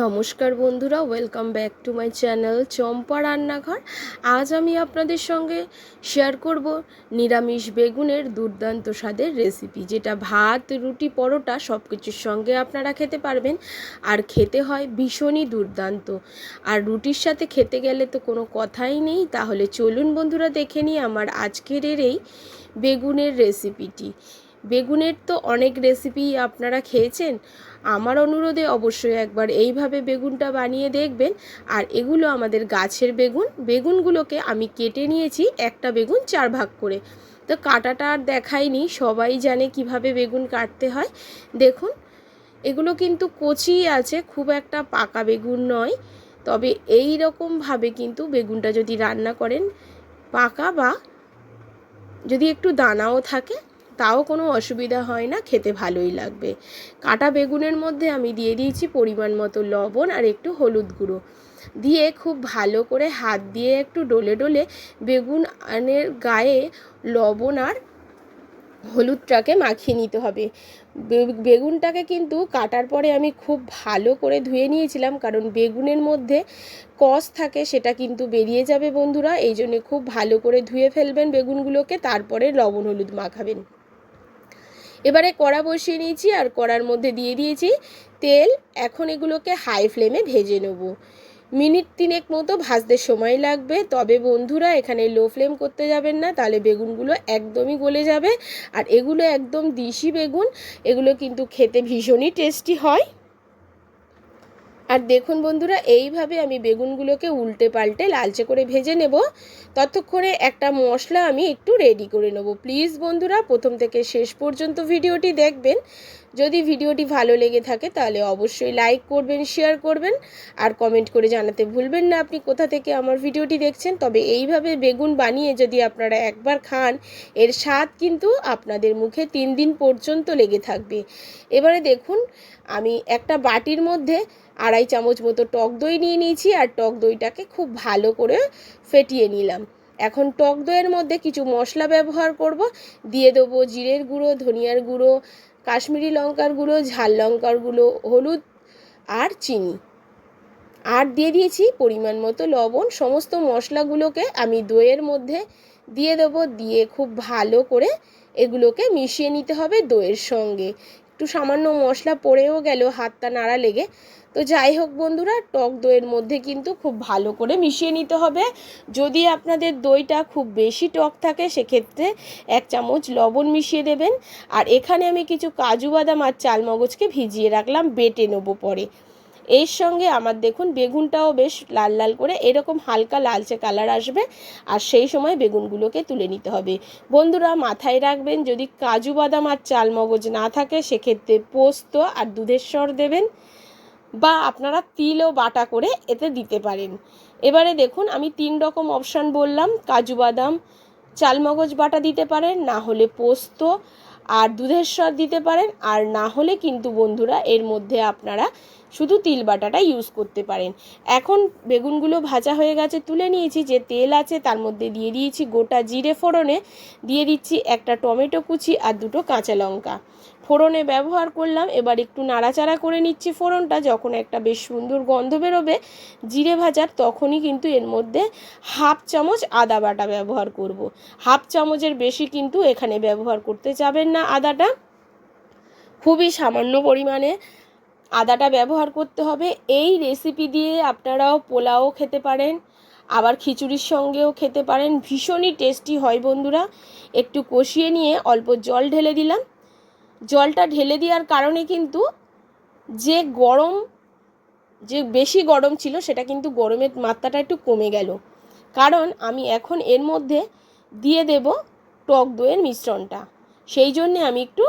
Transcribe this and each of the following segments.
নমস্কার বন্ধুরা welcome back to my channel Champa রান্নাঘর। আজ আমি আপনাদের সঙ্গে শেয়ার করব নিরামিষ বেগুনের দুর্দান্ত স্বাদের রেসিপি যেটা ভাত, রুটি, পরোটা সব কিছুর সঙ্গে আপনারা খেতে পারবেন। আর খেতে হয় ভীষণই দুর্দান্ত। আর রুটির সাথে খেতে গেলে তো কোনো কথাই নেই, তাহলে চলুন বন্ধুরা দেখে নিই আমার আজকের এই বেগুনের রেসিপিটি বেগুনের তো অনেক রেসিপি আপনারা খেয়েছেন। আমার অনুরোধে অবশ্যই একবার এইভাবে বেগুনটা বানিয়ে দেখবেন। আর এগুলো আমাদের গাছের বেগুন। বেগুনগুলোকে আমি কেটে নিয়েছি একটা বেগুন চার ভাগ করে। তো কাটাটা আর দেখাইনি, সবাই জানে কীভাবে বেগুন কাটতে হয়। দেখুন, এগুলো কিন্তু কচি আছে, খুব একটা পাকা বেগুন নয়। তবে এই রকমভাবে কিন্তু বেগুনটা যদি রান্না করেন, পাকা বা যদি একটু দানাও থাকে তাও কোনো অসুবিধা হয় না, খেতে ভালোই লাগবে। কাটা বেগুনের মধ্যে আমি দিয়ে দিয়েছি পরিমাণ মতো লবণ আর একটু হলুদ গুঁড়ো। দিয়ে খুব ভালো করে হাত দিয়ে একটু ডলে ডলে বেগুন আনের গায়ে লবণ আর হলুদটাকে মাখিয়ে নিতে হবে। বেগুনটাকে কিন্তু কাটার পরে আমি খুব ভালো করে ধুয়ে নিয়েছিলাম কারণ বেগুনের মধ্যে কস থাকে সেটা কিন্তু বেরিয়ে যাবে বন্ধুরা, এই জন্যে খুব ভালো করে ধুয়ে ফেলবেন বেগুনগুলোকে, তারপরে লবণ হলুদ মাখাবেন। এবারে কড়া বসিয়ে নিয়েছি আর কড়ার মধ্যে দিয়ে দিয়েছি তেল। এখন এগুলোকে হাই ফ্লেমে ভেজে নেব। মিনিট তিনেক মতো ভাজতে সময় লাগবে। তবে বন্ধুরা, এখানে লো ফ্লেম করতে যাবেন না, তাহলে বেগুনগুলো একদমই গলে যাবে। আর এগুলো একদম দিশি বেগুন, এগুলো কিন্তু খেতে ভীষণই টেস্টি হয়। আর দেখুন বন্ধুরা, এইভাবে আমি বেগুনগুলোকে উল্টে পাল্টে লালচে করে ভেজে নেব। ততক্ষণে একটা মশলা আমি একটু রেডি করে নেব। প্লিজ বন্ধুরা, প্রথম থেকে শেষ পর্যন্ত ভিডিওটি দেখবেন। যদি ভিডিওটি ভালো লেগে থাকে তাহলে অবশ্যই লাইক করবেন শেয়ার করবেন আর কমেন্ট করে জানাতে ভুলবেন না আপনি কোথা থেকে আমার ভিডিওটি দেখছেন। তবে এইভাবে বেগুন বানিয়ে যদি আপনারা একবার খান, এর স্বাদ কিন্তু আপনাদের মুখে তিন দিন পর্যন্ত লেগে থাকবে। এবারে দেখুন, আমি একটা বাটির মধ্যে আড়াই চামচ মতো টক দই নিয়ে নিয়েছি আর টক দইটাকে খুব ভালো করে ফেটিয়ে নিলাম। এখন টক দইয়ের মধ্যে কিছু মশলা ব্যবহার করব। দিয়ে দেবো জিরের গুঁড়ো, ধনিয়ার গুঁড়ো কাশ্মীরি লঙ্কার গুঁড়ো, ঝাল লঙ্কার গুঁড়ো, হলুদ আর চিনি। আর দিয়ে দিয়েছি পরিমাণ মতো লবণ। সমস্ত মশলাগুলোকে আমি দইয়ের মধ্যে দিয়ে দেবো। দিয়ে খুব ভালো করে এগুলোকে মিশিয়ে নিতে হবে দইয়ের সঙ্গে। একটু সামান্য মশলা পড়েও গেল হাতটা নাড়া লেগে। তো যাই হোক বন্ধুরা, টক দইয়ের মধ্যে কিন্তু খুব ভালো করে মিশিয়ে নিতে হবে। যদি আপনাদের দইটা খুব বেশি টক থাকে, সেক্ষেত্রে এক চামচ লবণ মিশিয়ে দেবেন। আর এখানে আমি কিছু কাজু বাদাম আর চালমগজকে ভিজিয়ে রাখলাম, বেটে নেব পরে। এর সঙ্গে আমার দেখুন বেগুনটাও বেশ লাল লাল করে এরকম হালকা লালচে কালার আসবে। আর সেই সময় বেগুনগুলোকে তুলে নিতে হবে। বন্ধুরা, মাথায় রাখবেন, যদি কাজু বাদাম আর চালমগজ না থাকে, সেক্ষেত্রে পোস্ত আর দুধের স্বর দেবেন। বা আপনারা তিলও বাটা করে এতে দিতে পারেন। এবারে দেখুন, আমি তিন রকম অপশান বললাম। কাজু বাদাম চালমগজ বাটা দিতে পারেন, না হলে পোস্ত, আর দুধের স্বাদ দিতে পারেন, আর না হলে কিন্তু বন্ধুরা এর মধ্যে আপনারা শুধু তিল বাটাটা ইউজ করতে পারেন। এখন বেগুনগুলো ভাজা হয়ে গেছে, তুলে নিয়েছি, যে তেল আছে তার মধ্যে দিয়ে দিয়েছি গোটা জিরে ফোড়নে। দিয়ে দিচ্ছি একটা টমেটো কুচি আর দুটো কাঁচা লঙ্কা। ফোড়নে ব্যবহার করলাম, এবার একটু নাড়াচাড়া করে নিচ্ছি ফোড়নটা। যখন একটা বেশ সুন্দর গন্ধ বেরোবে জিরে ভাজার, তখনই কিন্তু এর মধ্যে হাফ চামচ আদা বাটা ব্যবহার করব। হাফ চামচের বেশি কিন্তু এখানে ব্যবহার করতে যাবেন না আদাটা। খুবই সামান্য পরিমাণে আদাটা ব্যবহার করতে হবে। এই রেসিপি দিয়ে আপনারাও পোলাও খেতে পারেন, আবার খিচুড়ির সঙ্গেও খেতে পারেন। ভীষণই টেস্টি হয় বন্ধুরা। একটু কষিয়ে নিয়ে অল্প জল ঢেলে দিলাম। জলটা ঢেলে দেওয়ার কারণে কিন্তু যে গরম, যে বেশি গরম ছিল সেটা কিন্তু গরমের মাত্রাটা একটু কমে গেল। কারণ আমি এখন এর মধ্যে দিয়ে দেব টক দইয়ের মিশ্রণটা। সেই জন্যে আমি একটু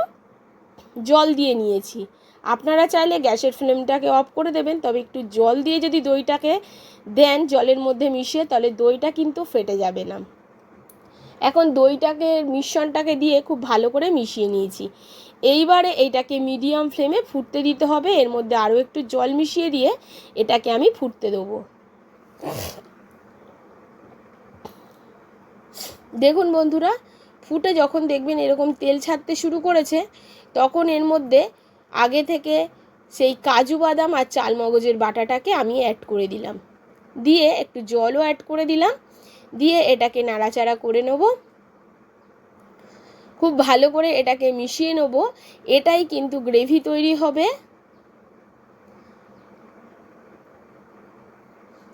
জল দিয়ে নিয়েছি। আপনারা চাইলে গ্যাসের ফ্লেমটাকে অফ করে দেবেন, তবে একটু জল দিয়ে যদি দইটাকে দেন, জলের মধ্যে মিশিয়ে, তাহলে দইটা কিন্তু ফেটে যাবে না। এখন দইটাকে, মিশ্রণটাকে দিয়ে খুব ভালো করে মিশিয়ে নিয়েছি। এইবারে এইটাকে মিডিয়াম ফ্লেমে ফুটতে দিতে হবে, এর মধ্যে আরও একটু জল মিশিয়ে দিয়ে এটাকে আমি ফুটতে দেবো। দেখুন বন্ধুরা, ফুটে যখন দেখবেন এরকম তেল ছাড়তে শুরু করেছে, তখন এর মধ্যে আগে থেকে সেই কাজু বাদাম আর চাল মগজের বাটাটাকে আমি অ্যাড করে দিলাম। দিয়ে একটু জলও অ্যাড করে দিলাম। দিয়ে এটাকে নাড়াচাড়া করে নেব। খুব ভালো করে এটাকে মিশিয়ে নেব। এটাই কিন্তু গ্রেভি তৈরি হবে।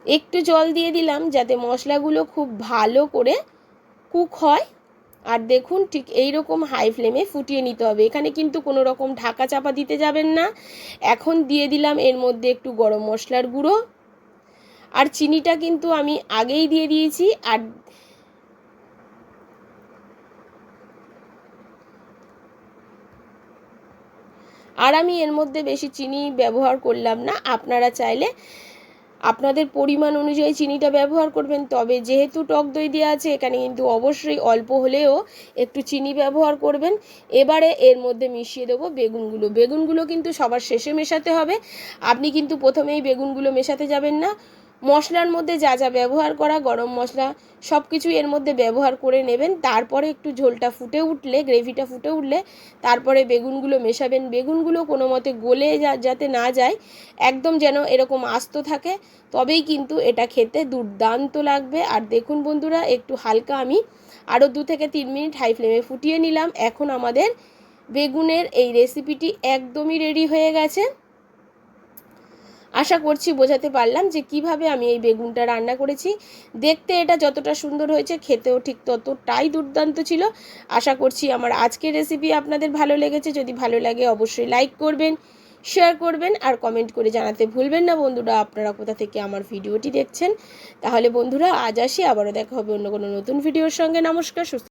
একটু জল দিয়ে দিলাম যাতে মশলাগুলো খুব ভালো করে কুক হয়। আর দেখুন, ঠিক এই রকম হাই ফ্লেমে ফুটিয়ে নিতে হবে। এখানে কিন্তু কোনো রকম ঢাকা চাপা দিতে যাবেন না। এখন দিয়ে দিলাম এর মধ্যে একটু গরম মশলার গুঁড়ো। আর চিনিটা কিন্তু আমি আগেই দিয়ে দিয়েছি। আর আর আমি এর মধ্যে বেশি চিনি ব্যবহার করলাম না। আপনারা চাইলে আপনাদের পরিমাণ অনুযায়ী চিনিটা ব্যবহার করবেন, তবে যেহেতু টক দই দেওয়া আছে, এখানে কিন্তু অবশ্যই অল্প হলেও একটু চিনি ব্যবহার করবেন। এবারে এর মধ্যে মিশিয়ে দেবো বেগুনগুলো। বেগুনগুলো কিন্তু সবার শেষে মেশাতে হবে। আপনি কিন্তু প্রথমেই বেগুনগুলো মেশাতে যাবেন না। মশলার মধ্যে যা যা ব্যবহার করা, গরম মশলা সব কিছু এর মধ্যে ব্যবহার করে নেবেন। তারপরে একটু ঝোলটা ফুটে উঠলে, গ্রেভিটা ফুটে উঠলে, তারপরে বেগুনগুলো মেশাবেন। বেগুনগুলো কোনো মতে গলে যাতে না যায়, একদম যেন এরকম আস্ত থাকে, তবেই কিন্তু এটা খেতে দুর্দান্ত লাগবে। আর দেখুন বন্ধুরা, একটু হালকা আমি আরও দু থেকে তিন মিনিট হাই ফ্লেমে ফুটিয়ে নিলাম। এখন আমাদের বেগুনের এই রেসিপিটি একদমই রেডি হয়ে গেছে। আশা করছি বোঝাতে পারলাম যে কীভাবে আমি এই বেগুনটা রান্না করেছি। দেখতে এটা যতটা সুন্দর হয়েছে, খেতেও ঠিক ততটাই দুর্দান্ত ছিল। আশা করছি আমার আজকের রেসিপি আপনাদের ভালো লেগেছে। যদি ভালো লাগে অবশ্যই লাইক করবেন শেয়ার করবেন আর কমেন্ট করে জানাতে ভুলবেন না। বন্ধুরা, আপনারা কোথা থেকে আমার ভিডিওটি দেখছেন? তাহলে বন্ধুরা, আজ আসি। আবারও দেখা হবে অন্য কোনো নতুন ভিডিওর সঙ্গে। নমস্কার, সুস্থ